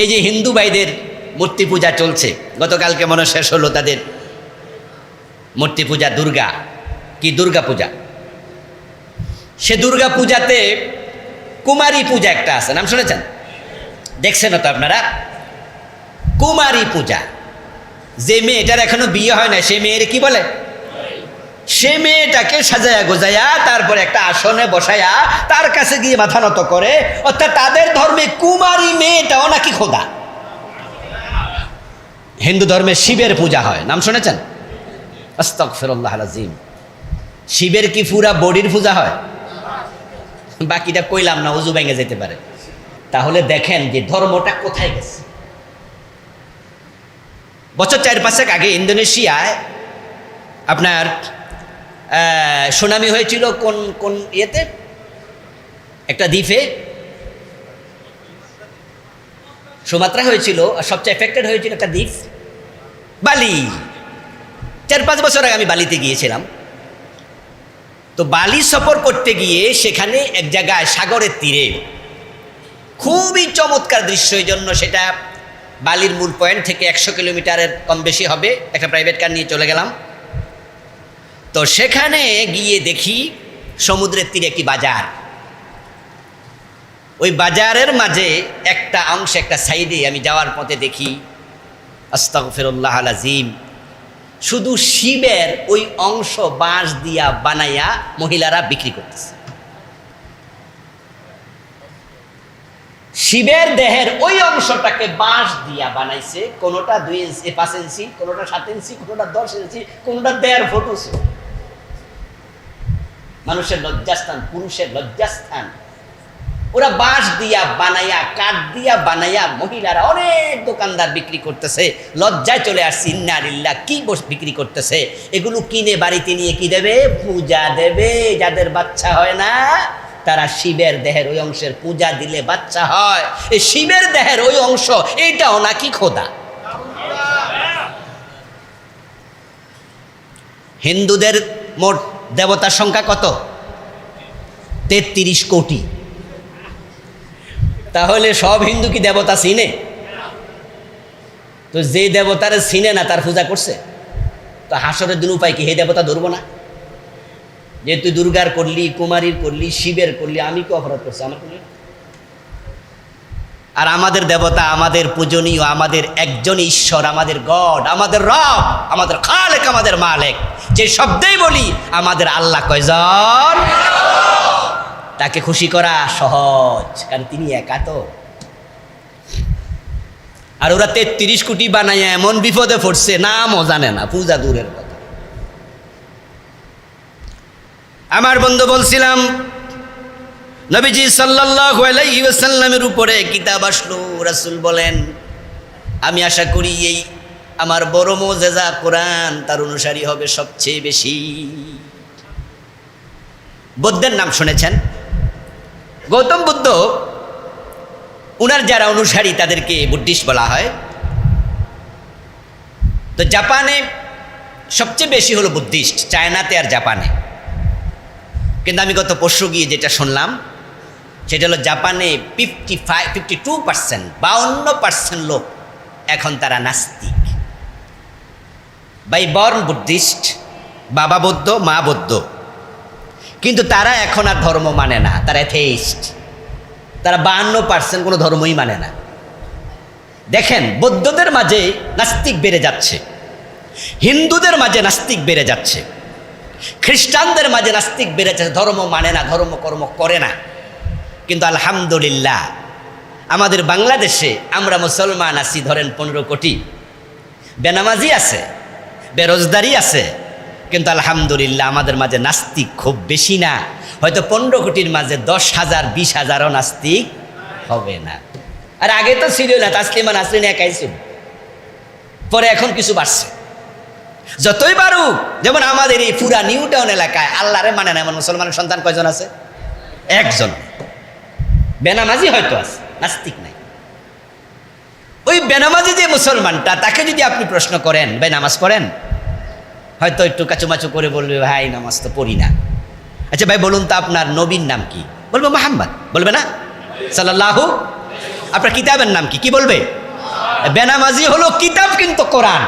এই যে হিন্দু ভাইদের মূর্তি পূজা চলছে, গতকালকে মনে শেষ হলো তাদের মূর্তি পূজা, দুর্গা। কি দুর্গা পূজা? সে দুর্গা পূজাতে কুমারী পূজা একটা আছে, নাম শুনেছেন? দেখছেন তো আপনারা? কুমারী পূজা। যে মেয়েটার এখনও বিয়ে হয় না সে মেয়ের কি বলে? সে মেয়েটাকে সাজায়া গোজায়া তারপরে একটা আসনে বসায়া তার কাছে গিয়ে মাথা নত করে, অর্থাৎ তাদের ধর্মে কুমারী মেয়েটাও নাকি খোদা। হিন্দু ধর্মে শিবের পূজা হয়, নাম শুনেছেন? আস্তক ফেরল্লাহ শিবের কি পুরা বডির পূজা হয়? বাকিটা কইলাম না, উজু ভেঙে যেতে পারে। তাহলে দেখেন যে ধর্মটা কোথায় গেছে। বছর চার পাঁচেক আগে ইন্দোনেশিয়ায় আপনার সুনামি হয়েছিল কোন কোন ইয়েতে? একটা দ্বীপে। সুমাত্রা হয়েছিল, আর সবচেয়ে এফেক্টেড হয়েছিল একটা দ্বীপ, বালি। চার, পাঁচ বছর আগে আমি বালিতে গিয়েছিলাম। তো বালি সফর করতে গিয়ে সেখানে এক জায়গায় সাগরের তীরে, খুবই চমৎকার দৃশ্য, এই জন্য সেটা বালির মূল পয়েন্ট থেকে একশো কিলোমিটারের কম বেশি হবে। একটা প্রাইভেট কার নিয়ে চলে গেলাম। তো সেখানে গিয়ে দেখি সমুদ্রের তীরে একটি বাজার ওই বাজারের মাঝে একটা অংশ, একটা সাইডে আমি যাওয়ার পথে দেখি, আস্তাগফিরুল্লাহ আজিম শুধু শিবের ওই অংশ বাঁশ দিয়া বানাইয়া মহিলারা বিক্রি করতেছে শিবের দেহের ওই অংশটাকে বাঁশ দিয়া বানাইছে, কোনোটা দুই ইঞ্চি, পাঁচ ইঞ্চি, কোনোটা সাত ইঞ্চি, কোনোটা দশ ইঞ্চি, কোনোটা দেড় ফুট উঁচু। মানুষের লজ্জাস্থান, পুরুষের লজ্জাস্থান। ওরা বাঁশ দিয়া বানাইয়া কাঠ দিয়া বানাইয়া মহিলারা অনেক দোকানদার বিক্রি করতেছে। লজ্জায় চলে আসছে ইন্নারিল্লা কি বস বিক্রি করতেছে? এগুলো কিনে বাড়িতে নিয়ে কি দেবে? পূজা দেবে। যাদের বাচ্চা হয় না, তারা শিবের দেহের ওই অংশের পূজা দিলে বাচ্চা হয়। এই শিবের দেহের ওই অংশ, এইটাও নাকি খোদা? হিন্দুদের মোট দেবতার সংখ্যা কত? তেত্রিশ কোটি। তাহলে সব হিন্দু কি দেবতা চিনে? তো যে দেবতার চিনে না, তার পূজা করছে। তো হাসরের দিন উপায় কি? হে দেবতা, ধরবো না। যে তুই দুর্গার করলি, কুমারীর করলি, শিবের করলি, আমি কি অপরাধ করছি? আমার করলি আর আমাদের দেবতা, আমাদের পূজনীয়, আমাদের একজন ঈশ্বর, আমাদের গড, আমাদের রব, আমাদের খালেক, আমাদের মালেক। যে শব্দেই বলি, আমাদের আল্লাহ কয়জন? তাকে খুশি করা সহজ, কারণ তিনি একা তো। আর ওরা তেত্রিশ কোটি বানাইয়া এমন বিপদে পড়ছে নামও জানে না, পূজা দূরের কথা। আমার বন্ধু বলছিলাম, নবীজি ওয়াসাল্লামের উপরে কিতাব আসলো, রাসুল বলেন, আমি আশা করি এই আমার বড় মোজেজা কোরআন তার অনুসারী হবে সবচেয়ে বেশি। বৌদ্ধের নাম শুনেছেন? গৌতম বুদ্ধ, উনার যারা অনুসারী তাদেরকে বুদ্ধিস্ট বলা হয়। তো জাপানে সবচেয়ে বেশি হলো বুদ্ধিস্ট, চায়নাতে আর জাপানে। কিন্তু আমি গত পরশু গিয়ে যেটা শুনলাম, সেটা হলো জাপানে fifty five fifty two percent বাউন্ন পার্সেন্ট লোক এখন তারা নাস্তিক। বাই বর্ন বুদ্ধিস্ট, বাবা বৌদ্ধ, মা বৌদ্ধ। কিন্তু তারা এখন আর ধর্ম মানে না। তারা এথেইস্ট তারা বাহান্ন পার্সেন্ট কোনো ধর্মই মানে না। দেখেন, বৌদ্ধদের মাঝে নাস্তিক বেড়ে যাচ্ছে। হিন্দুদের মাঝে নাস্তিক বেড়ে যাচ্ছে। খ্রিস্টানদের মাঝে নাস্তিক বেড়ে যাচ্ছে। ধর্ম মানে না, ধর্ম কর্ম করে না। কিন্তু আলহামদুলিল্লাহ, আমাদের বাংলাদেশে আমরা মুসলমান আছি ধরেন পনেরো কোটি। বেনামাজি আছে বেরোজগারি আছে কিন্তু আলহামদুলিল্লাহ আমাদের মাঝে নাস্তিক খুব বেশি না। হয়তো পনেরো কোটির মাঝে দশ হাজার, বিশ হাজারও নাস্তিক হবে না। আর আগে তো ছিল না, তাসলিমা নাসরিন একাই ছিল। পরে এখন কিছু বাড়ছে। যতই বাড়ুক, যেমন আমাদের এই পুরা নিউ টাউন এলাকায়, আল্লাহরে মানে না, এমন মুসলমানের সন্তান কয়জন আছে? একজন। বেনামাজি হয়তো আছে, নাস্তিক নাই। ওই বেনামাজি যে মুসলমানটা, তাকে যদি আপনি প্রশ্ন করেন, ভাই নামাজ পড়েন? হয়তো একটু কাচুমাচু করে বলবে, ভাই, নামাজ তো পড়ি না। আচ্ছা ভাই, বলুন তো আপনার নবীর নাম কি? বলব মোহাম্মদ। বলবে না? সাল্লাল্লাহু আপনার কিতাবের নাম কি? কি বলবে? বেনামাজি হলো কিতাব কিন্তু কোরআন।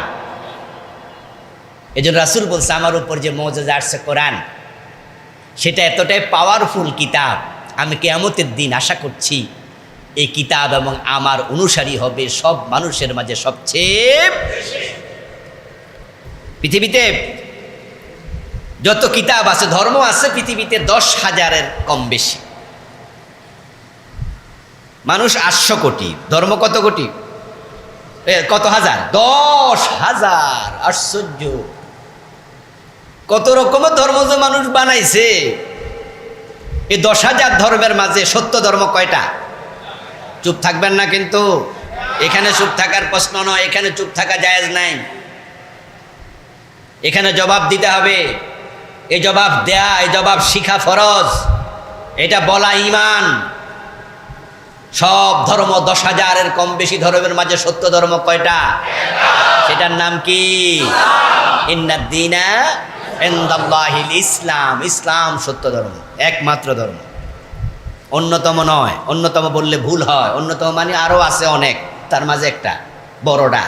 এই জন্য রাসুল বলছে, আমার উপর যে মজা আসছে কোরআন, সেটা এতটাই পাওয়ারফুল কিতাব, আমি কেয়ামতের দিন আশা করছি এই কিতাব এবং আমার অনুসারী হবে সব মানুষের মাঝে সবচেয়ে পৃথিবীতে যত কিতাব আছে, ধর্ম আছে, পৃথিবীতে দশ হাজারের কম বেশি। মানুষ আটশো কোটি, ধর্ম কত কোটি? কত হাজার? দশ হাজার, আশ্চর্য। কত রকমের ধর্ম যে মানুষ বানাইছে। এই দশ হাজার ধর্মের মাঝে সত্য ধর্ম কয়টা? চুপ থাকবেন না কিন্তু। এখানে চুপ থাকার প্রশ্ন নয়, এখানে চুপ থাকা জায়েজ নাই। এখানে জবাব দিতে হবে। এই জবাব দেয়া এই জবাব শিখা ফরজ। এটা বলা ইমান সব ধর্ম দশ হাজারের কম বেশি ধর্মের মাঝে সত্য ধর্ম কয়টা? সেটার নাম কি? ইসলাম। ইসলাম সত্য ধর্ম, একমাত্র ধর্ম। অন্যতম নয়, অন্যতম বললে ভুল হয়। অন্যতম মানে আরও আছে অনেক, তার মাঝে একটা, বড়টা।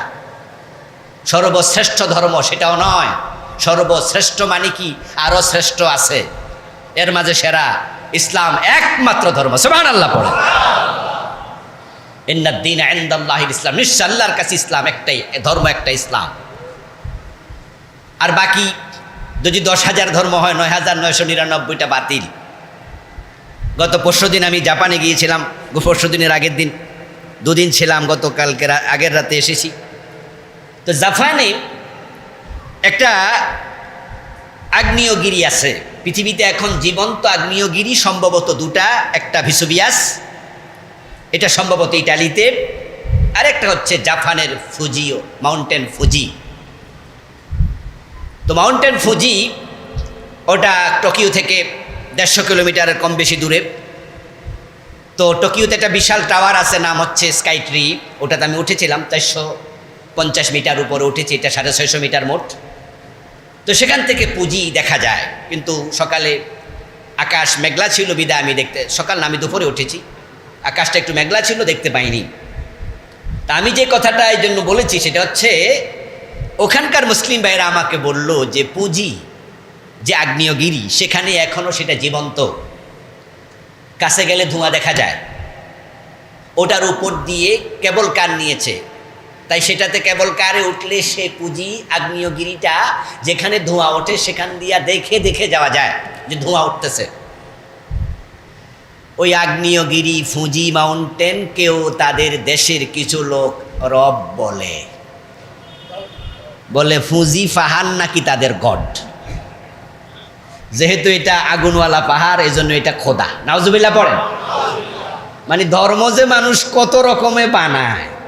সর্বশ্রেষ্ঠ ধর্ম সেটাও নয়। সর্বশ্রেষ্ঠ মানে কি? আরও শ্রেষ্ঠ আছে। এর মাঝে সেরা ইসলাম একমাত্র ধর্ম। সুবহান আল্লাহ পড়ে ইন্নাদ্দিন আইন্দাল্লাহিল ইসলাম। নিশ্চয় আল্লাহর কাছে ইসলাম একটাই, ধর্ম একটা ইসলাম। আর বাকি যদি দশ হাজার ধর্ম হয়, নয় হাজার নয়শো নিরানব্বইটা বাতিল। গত পরশু দিন আমি জাপানে গিয়েছিলাম পরশু দিনের আগের দিন। দুদিন ছিলাম গতকালকে আগের রাতে এসেছি। তো জাপানে একটা আগ্নেয়গিরি আছে। পৃথিবীতে এখন জীবন্ত আগ্নেয়গিরি সম্ভবত দুটা, একটা ভিসুবিয়াস এটা সম্ভবত ইটালিতে, আরেকটা হচ্ছে জাপানের ফুজিও মাউন্টেন ফুজি। তো মাউন্টেন ফুজি, ওটা টোকিও থেকে দেড়শো কিলোমিটারের কম বেশি দূরে। তো টোকিওতে একটা বিশাল টাওয়ার আছে, নাম হচ্ছে স্কাই ট্রি, ওটাতে আমি উঠেছিলাম চারশো পঞ্চাশ মিটার উপরে উঠেছি, এটা সাড়ে ছয়শো মিটার মোট। তো সেখান থেকে পুঁজি দেখা যায়, কিন্তু সকালে আকাশ মেঘলা ছিল, বিদায় আমি দেখতে, সকাল আমি দুপুরে উঠেছি। আকাশটা একটু মেঘলা ছিল, দেখতে পাইনি। তা আমি যে কথাটা এই জন্য বলেছি, সেটা হচ্ছে, ওখানকার মুসলিম ভাইরা আমাকে বলল যে পুঁজি, যে আগ্নেয়গিরি, সেখানে এখনও সেটা জীবন্ত। কাছে গেলে ধোঁয়া দেখা যায়। ওটার উপর দিয়ে কেবল কার নিয়েছে। তাই সেটাতে কেবল কারে উঠলে সে পুঁজি, আগ্নেয়গিরিটা যেখানে ধোঁয়া ওঠে সেখান দিয়া দেখে দেখে যাওয়া যায় যে ধোঁয়া উঠতেছে। ওই আগ্নেয়গিরি, ফুজি, মাউন্টেন কেউ তাদের দেশের কিছু লোক রব বলে। বলে ফুজি পাহাড় নাকি তাদের গড? যেহেতু এটা আগুনওয়ালা পাহাড় এই জন্য এটা খোদা। নাওজুবিল্লা পড়েন। মানে ধর্ম যে মানুষ কত রকমে বানায়।